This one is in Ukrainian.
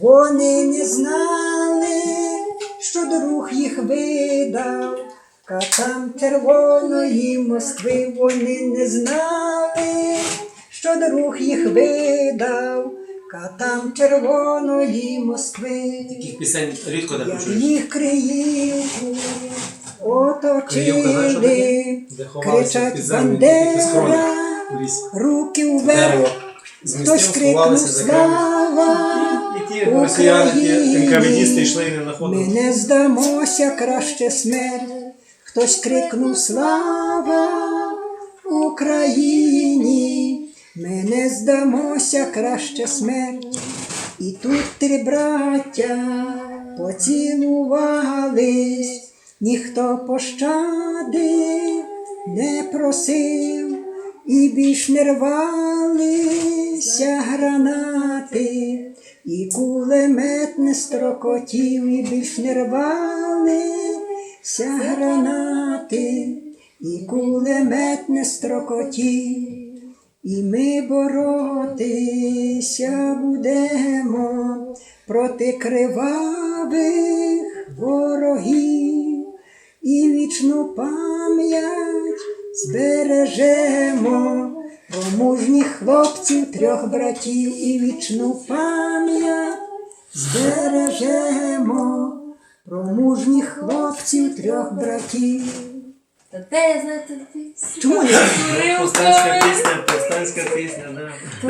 Вони не знали, що друг їх видав, катам червоної Москви. Вони не знали, що друг їх видав, катам червоної Москви. Таких пісень рідко не почуєш. їх криївку оточили, кричать Бандера, руки вверх, хтось крикнув слава. Ті росіяни, ті НКВДісти йшли і не знаходили. Ми не здамося краще смерть. Хтось крикнув слава Україні. Ми не здамося краще смерть. І тут три браття поцілувались, ніхто пощади не просив, і більш не рвалися і кулемет не строкотів, і більш не рвалися гранати, і кулемет не строкотів. І ми боротися будемо проти кривавих ворогів і вічну пам'ять збережемо про мужніх хлопців трьох братів і вічну пам'ять збережемо про мужніх хлопців трьох братів. Та де знати? пісню? Чому я? Повстанська пісня, повстанська пісня, да.